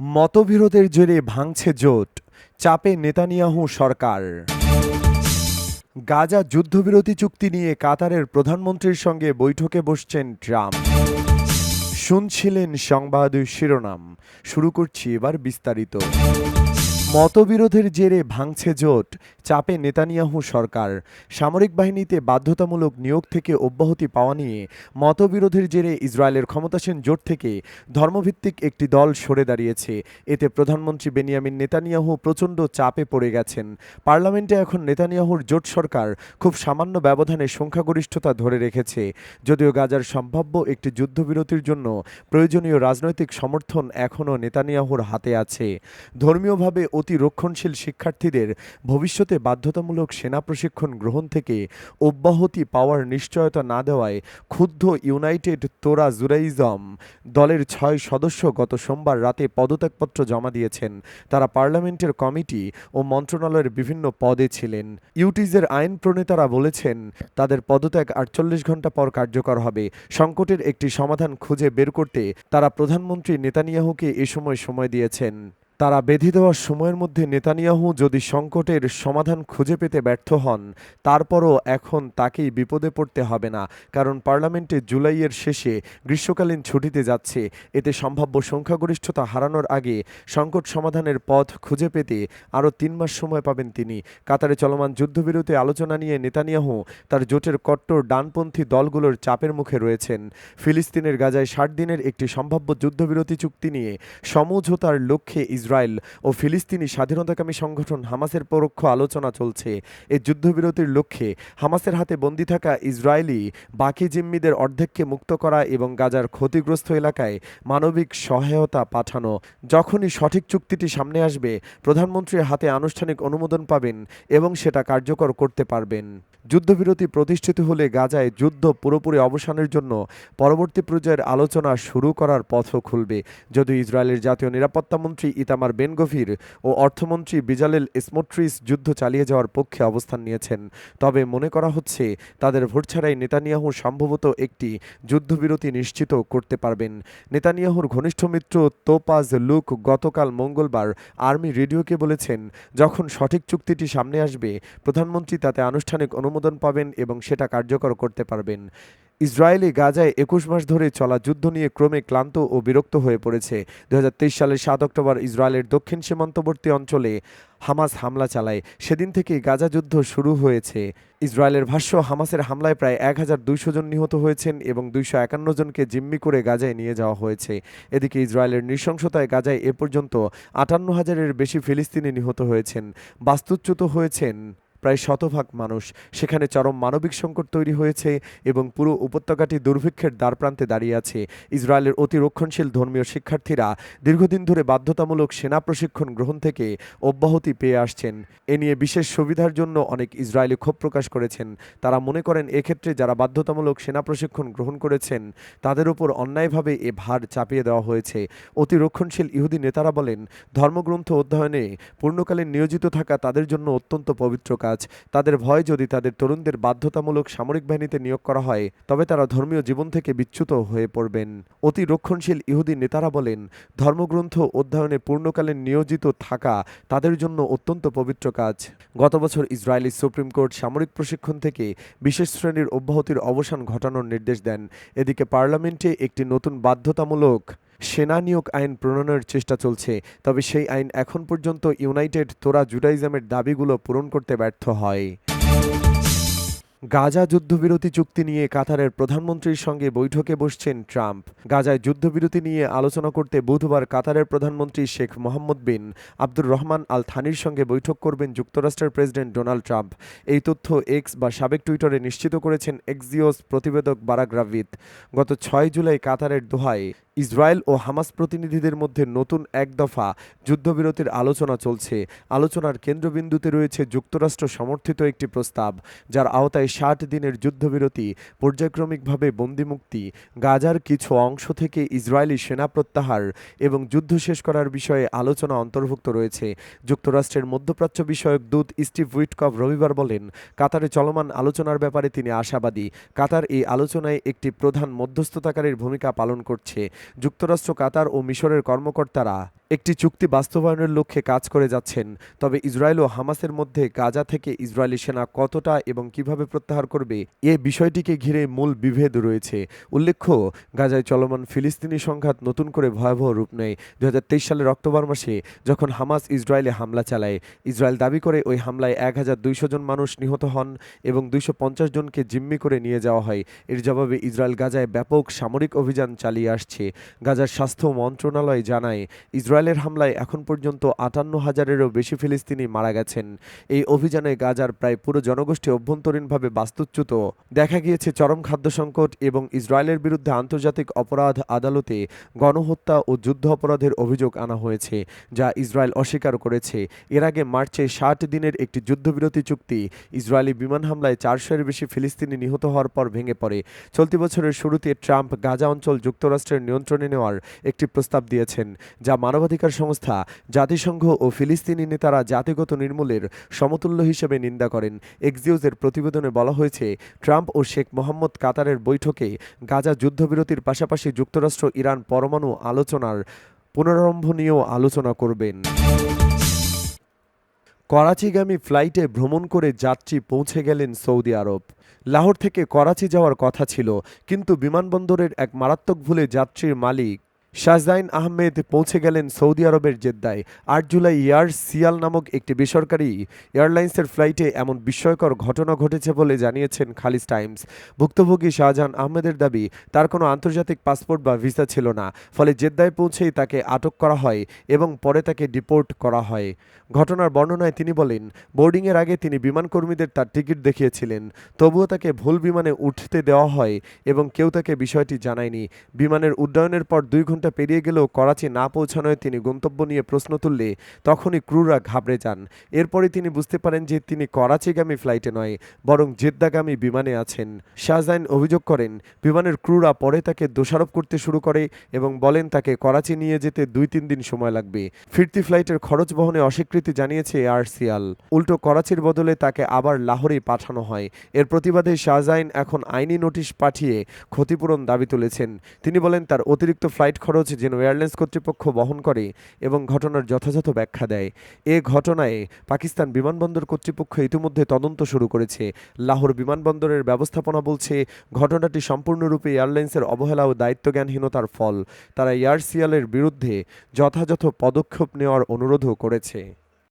মতবিরোধের জেরে ভাঙছে জোট। চাপে নেতানিয়াহু সরকার। গাজা যুদ্ধবিরতি চুক্তি নিয়ে কাতারের প্রধানমন্ত্রীর সঙ্গে বৈঠকে বসছেন ট্রাম্প। শুনছিলেন সংবাদ শিরোনাম। শুরু করছি এবার বিস্তারিত। মতবিরোধের জেরে ভাঙছে জোট, চাপে নেতানিয়াহু সরকার। সামরিক বাহিনীতে বাধ্যতামূলক নিয়োগ থেকে অব্যাহতি পাওয়া নিয়ে মতবিরোধের জেরে ইসরায়েলের ক্ষমতাসীন জোট থেকে ধর্মভিত্তিক একটি দল সরে দাঁড়িয়েছে। এতে প্রধানমন্ত্রী বেনিয়ামিন নেতানিয়াহু প্রচণ্ড চাপে পড়ে গেছেন। পার্লামেন্টে এখন নেতানিয়াহুর জোট সরকার খুব সামান্য ব্যবধানে সংখ্যাগরিষ্ঠতা ধরে রেখেছে। যদিও গাজার সম্ভাব্য একটি যুদ্ধবিরতির জন্য প্রয়োজনীয় রাজনৈতিক সমর্থন এখনও নেতানিয়াহুর হাতে আছে। ধর্মীয়ভাবে অতি রক্ষণশীল শিক্ষার্থীদের ভবিষ্যতে বাধ্যতামূলক সেনা প্রশিক্ষণ গ্রহণ থেকে অব্যাহতি পাওয়ার নিশ্চয়তা না দেওয়ায় ক্ষুব্ধ ইউনাইটেড তোরা জুরাইজম দলের ছয় সদস্য গত সোমবার রাতে পদত্যাগপত্র জমা দিয়েছেন। তারা পার্লামেন্টের কমিটি ও মন্ত্রণালয়ের বিভিন্ন পদে ছিলেন। ইউটিজের আইন প্রণেতারা বলেছেন, তাদের পদত্যাগ আটচল্লিশ ঘণ্টা পর কার্যকর হবে। সংকটের একটি সমাধান খুঁজে বের করতে তারা প্রধানমন্ত্রী নেতানিয়াহুকে এ সময় সময় দিয়েছেন। তারা বেঁধে দেওয়ার সময়ের মধ্যে নেতানিয়াহু যদি সংকটের সমাধান খুঁজে পেতে ব্যর্থ হন, তারপরও এখন তাকেই বিপদে পড়তে হবে না, কারণ পার্লামেন্টে জুলাইয়ের শেষে গ্রীষ্মকালীন ছুটিতে যাচ্ছে। এতে সম্ভাব্য সংখ্যাগরিষ্ঠতা হারানোর আগে সংকট সমাধানের পথ খুঁজে পেতে আরও তিন মাস সময় পাবেন তিনি। কাতারে চলমান যুদ্ধবিরতি আলোচনা নিয়ে নেতানিয়াহু তার জোটের কট্টর ডানপন্থী দলগুলোর চাপের মুখে রয়েছেন। ফিলিস্তিনের গাজায় ষাট দিনের একটি সম্ভাব্য যুদ্ধবিরতি চুক্তি নিয়ে সমঝোতার লক্ষ্যে ইসরায়েল ও ফিলিস্তিনি স্বাধীনতাকামী সংগঠন হামাসের পরোক্ষ আলোচনা চলছে। এই যুদ্ধবিরতির লক্ষ্যে হামাসের হাতে বন্দী থাকা ইসরায়েলি, বাকি জিম্মিদের অর্ধেককে মুক্ত করা এবং গাজার ক্ষতিগ্রস্ত এলাকায় মানবিক সহায়তা পাঠানো। যখনই সঠিক চুক্তিটি সামনে আসবে, প্রধানমন্ত্রীর হাতে আনুষ্ঠানিক অনুমোদন পাবেন এবং সেটা কার্যকর করতে পারবেন। যুদ্ধবিরতি প্রতিষ্ঠিত হলে গাজায় যুদ্ধ পুরোপুরি অবসানের জন্য পরবর্তী পর্যায়ের আলোচনা শুরু করার পথও খুলবে। যদিও ইসরায়েলের জাতীয় নিরাপত্তা মন্ত্রী নিরাপত্তামন্ত্রী ইতামার বেনগভীর ও অর্থমন্ত্রী বিজালেল স্মোট্রিস যুদ্ধ চালিয়ে যাওয়ার পক্ষে অবস্থান নিয়েছেন। তবে মনে করা হচ্ছে, তাদের ভোট ছাড়াই নেতানিয়াহু সম্ভবত একটি যুদ্ধবিরতি নিশ্চিত করতে পারবেন। নেতানিয়াহুর ঘনিষ্ঠ মিত্র তোপাজ লুক গতকাল মঙ্গলবার আর্মি রেডিওকে বলেছেন, যখন সঠিক চুক্তিটি সামনে আসবে, প্রধানমন্ত্রী তাতে আনুষ্ঠানিক অনুমোদন পাবেন এবং সেটা কার্যকর করতে পারবেন। ইসরায়েলি গাজায় একুশ মাস ধরে চলা যুদ্ধ নিয়ে ক্রমে ক্লান্ত ও বিরক্ত হয়ে পড়েছে। দু হাজার তেইশ সালের সাত অক্টোবর ইসরায়েলের দক্ষিণ সীমান্তবর্তী অঞ্চলে হামাস হামলা চালায়। সেদিন থেকেই গাজা যুদ্ধ শুরু হয়েছে। ইসরায়েলের ভাষ্য, হামাসের হামলায় প্রায় এক হাজার দুইশো জন নিহত হয়েছেন এবং দুইশো একান্ন জনকে জিম্মি করে গাজায় নিয়ে যাওয়া হয়েছে। এদিকে ইসরায়েলের নৃশংসতায় গাজায় এ পর্যন্ত আটান্ন হাজারের বেশি ফিলিস্তিনি নিহত হয়েছেন। বাস্তুচ্যুত হয়েছেন প্রায় শতভাগ মানুষ। সেখানে চরম মানবিক সংকট তৈরি হয়েছে এবং পুরো উপত্যকাটি দুর্ভিক্ষের দ্বারপ্রান্তে দাঁড়িয়ে আছে। ইসরায়েলের অতি রক্ষণশীল ধর্মীয় শিক্ষার্থীরা দীর্ঘদিন ধরে বাধ্যতামূলক সেনা প্রশিক্ষণ গ্রহণ থেকে অব্যাহতি পেয়ে আসছেন। এ নিয়ে বিশেষ সুবিধার জন্য অনেক ইসরায়েলি ক্ষোভ প্রকাশ করেছেন। তারা মনে করেন এক্ষেত্রে যারা বাধ্যতামূলক সেনা প্রশিক্ষণ গ্রহণ করেছেন, তাদের উপর অন্যায়ভাবে এ ভার চাপিয়ে দেওয়া হয়েছে। অতি রক্ষণশীল ইহুদি নেতারা বলেন, ধর্মগ্রন্থ অধ্যয়নে পূর্ণকালীন নিয়োজিত থাকা তাদের জন্য অত্যন্ত পবিত্র কাজ। তাদের ভয় যদি তাদের তরুণদের বাধ্যতামূলক সামরিক বাহিনীতে নিয়োগ করা হয়, তবে তারা ধর্মীয় জীবন থেকে বিচ্যুত হয়ে পড়বেন। অতি রক্ষণশীল ইহুদি নেতারা বলেন, ধর্মগ্রন্থ অধ্যয়নে পূর্ণকালীন নিয়োজিত থাকা তাদের জন্য অত্যন্ত পবিত্র কাজ। গত বছর ইসরায়েলি সুপ্রিম কোর্ট সামরিক প্রশিক্ষণ থেকে বিশেষ শ্রেণির অব্যাহতির অবসান ঘটানোর নির্দেশ দেন। এদিকে পার্লামেন্টে একটি নতুন বাধ্যতামূলক সেনা নিয়োগ আইন প্রণয়নের চেষ্টা চলছে, তবে সেই আইন এখন পর্যন্ত ইউনাইটেড তোরা জুডাইজমের দাবিগুলো পূরণ করতে ব্যর্থ হয়। গাজা যুদ্ধবিরতি চুক্তি নিয়ে কাতারের প্রধানমন্ত্রীর সঙ্গে বৈঠকে বসছেন ট্রাম্প। গাজায় যুদ্ধবিরতি নিয়ে আলোচনা করতে বুধবার কাতারের প্রধানমন্ত্রী শেখ মোহাম্মদ বিন আব্দুর রহমান আল থানির সঙ্গে বৈঠক করবেন যুক্তরাষ্ট্রের প্রেসিডেন্ট ডোনাল্ড ট্রাম্প। এই তথ্য এক্স বা সাবেক টুইটারে নিশ্চিত করেছেন এক্সিওস প্রতিবেদক বারাক রাভিত গত ছয় জুলাই কাতারের দোহায় ইসরায়েল ও হামাস প্রতিনিধিদের মধ্যে নতুন এক দফা যুদ্ধবিরতির আলোচনা চলছে। আলোচনার কেন্দ্রবিন্দুতে রয়েছে যুক্তরাষ্ট্র সমর্থিত একটি প্রস্তাব, যার আওতায় ষাট দিনের যুদ্ধবিরতি পর্যায়ক্রমিকভাবে বন্দিমুক্তি, গাজার কিছু অংশ থেকে ইসরায়েলি সেনা প্রত্যাহার এবং যুদ্ধ শেষ করার বিষয়ে আলোচনা অন্তর্ভুক্ত রয়েছে। যুক্তরাষ্ট্রের মধ্যপ্রাচ্য বিষয়ক দূত স্টিভ উইটকভ রবিবার বলেন, কাতারে চলমান আলোচনার ব্যাপারে তিনি আশাবাদী। কাতার এই আলোচনায় একটি প্রধান মধ্যস্থতাকারীর ভূমিকা পালন করছে। যুক্তরাষ্ট্র, কাতার ও মিশরের কর্মকর্তারা একটি চুক্তি বাস্তবায়নের লক্ষ্যে কাজ করে যাচ্ছেন, তবে ইসরায়েল ও হামাসের মধ্যে গাজা থেকে ইসরায়েলি সেনা কতটা এবং কীভাবে প্রত্যাহার করবে, এ বিষয়টিকে ঘিরে মূল বিভেদ রয়েছে। উল্লেখ্য, গাজায় চলমান ফিলিস্তিনি সংঘাত নতুন করে ভয়াবহ রূপ নেয়। দু হাজার তেইশ সালের অক্টোবর মাসে যখন হামাস ইসরায়েলে হামলা চালায়, ইসরায়েল দাবি করে ওই হামলায় এক হাজার দুইশো জন মানুষ নিহত হন এবং দুইশো পঞ্চাশ জনকে জিম্মি করে নিয়ে যাওয়া হয়। এর জবাবে ইসরায়েল গাজায় ব্যাপক সামরিক অভিযান চালিয়ে আসছে। গাজার স্বাস্থ্য মন্ত্রণালয় জানায় ইসরায়েলের হামলায় এখন পর্যন্ত আটান্ন হাজারেরও বেশি ফিলিস্তিনি মারা গেছেন। এই অভিযানে গাজার প্রায় পুরো জনগোষ্ঠী অভ্যন্তরীণভাবে বাস্তুচ্যুত। দেখা গিয়েছে চরম খাদ্য সংকট এবং ইসরায়েলের বিরুদ্ধে আন্তর্জাতিক অপরাধ আদালতে গণহত্যা ও যুদ্ধ অপরাধের অভিযোগ আনা হয়েছে, যা ইসরায়েল অস্বীকার করেছে। এর আগে মার্চে ষাট দিনের একটি যুদ্ধবিরতি চুক্তি ইসরায়েলি বিমান হামলায় চারশোর বেশি ফিলিস্তিনি নিহত হওয়ার পর ভেঙে পড়ে। চলতি বছরের শুরুতে ট্রাম্প গাজা অঞ্চল যুক্তরাষ্ট্রের নিয়ন্ত্রণে নেওয়ার একটি প্রস্তাব দিয়েছেন, যা মানবাধিকার সংস্থা, জাতিসংঘ ও ফিলিস্তিনি নেতারা জাতিগত নির্মূলের সমতুল্য হিসেবে নিন্দা করেন। এক্সিওজের প্রতিবেদনে বলা হয়েছে, ট্রাম্প ও শেখ মোহাম্মদ কাতারের বৈঠকে গাজা যুদ্ধবিরতির পাশাপাশি যুক্তরাষ্ট্র, ইরান পরমাণু আলোচনার পুনরারম্ভ নিয়েও আলোচনা করবেন। করাচিগামী ফ্লাইটে ভ্রমণ করে যাত্রী পৌঁছে গেলেন সৌদি আরব। লাহোর থেকে করাচি যাওয়ার কথা ছিল, কিন্তু বিমানবন্দরের এক মারাত্মক ভুলে যাত্রীর মালিক শাহজাইন আহমেদ পৌঁছে গেলেন সৌদি আরবের জেদ্দায়। আট জুলাই ইয়ার সিয়াল নামক একটি বেসরকারি এয়ারলাইন্সের ফ্লাইটে এমন বিস্ময়কর ঘটনা ঘটেছে বলে জানিয়েছেন খালিজ টাইমস। ভুক্তভোগী শাহজাহান আহমেদের দাবি, তার কোনো আন্তর্জাতিক পাসপোর্ট বা ভিসা ছিল না, ফলে জেদ্দায় পৌঁছেই তাকে আটক করা হয় এবং পরে তাকে ডিপোর্ট করা হয়। ঘটনার বর্ণনায় তিনি বলেন, বোর্ডিংয়ের আগে তিনি বিমানকর্মীদের তার টিকিট দেখিয়েছিলেন। তবুও তাকে ভুল বিমানে উঠতে দেওয়া হয় এবং কেউ তাকে বিষয়টি জানায়নি। বিমানের উড্ডয়নের পর দুই ঘণ্টা পেরিয়ে গেলেও করাচি না পৌঁছানোয় তিনি গন্তব্য নিয়ে প্রশ্ন তুললে তখনই ক্রুরা ঘাবড়ে যান। এরপরে তিনি বুঝতে পারেন যে তিনি করাচিগামী ফ্লাইটে নয়, বরং জেদ্দাগামী বিমানে আছেন। শাহজাইন অভিযোগ করেন, বিমানের ক্রুরা পরে তাকে দোষারোপ করতে শুরু করে এবং বলেন তাকে করাচি নিয়ে যেতে দুই তিন দিন সময় লাগবে। ফিরতি ফ্লাইটের খরচ বহনে অস্বীকৃতি জানিয়েছে এয়ারসিয়াল উল্টো করাচির বদলে তাকে আবার লাহোরে পাঠানো হয়। এর প্রতিবাদে শাহজাইন এখন আইনি নোটিশ পাঠিয়ে ক্ষতিপূরণ দাবি তুলেছেন। তিনি বলেন, তার অতিরিক্ত ফ্লাইট খরচ যেন এয়ারলাইন্স কর্তৃপক্ষ বহন করে এবং ঘটনার যথাযথ ব্যাখ্যা দেয়। এ ঘটনায় পাকিস্তান বিমানবন্দর কর্তৃপক্ষ ইতিমধ্যে তদন্ত শুরু করেছে। লাহোর বিমানবন্দরের ব্যবস্থাপনা বলছে, ঘটনাটি সম্পূর্ণরূপে এয়ারলাইন্সের অবহেলা ও দায়িত্বজ্ঞানহীনতার ফল। তারা এয়ারসিয়ালের বিরুদ্ধে যথাযথ পদক্ষেপ নেওয়ার অনুরোধও করেছে।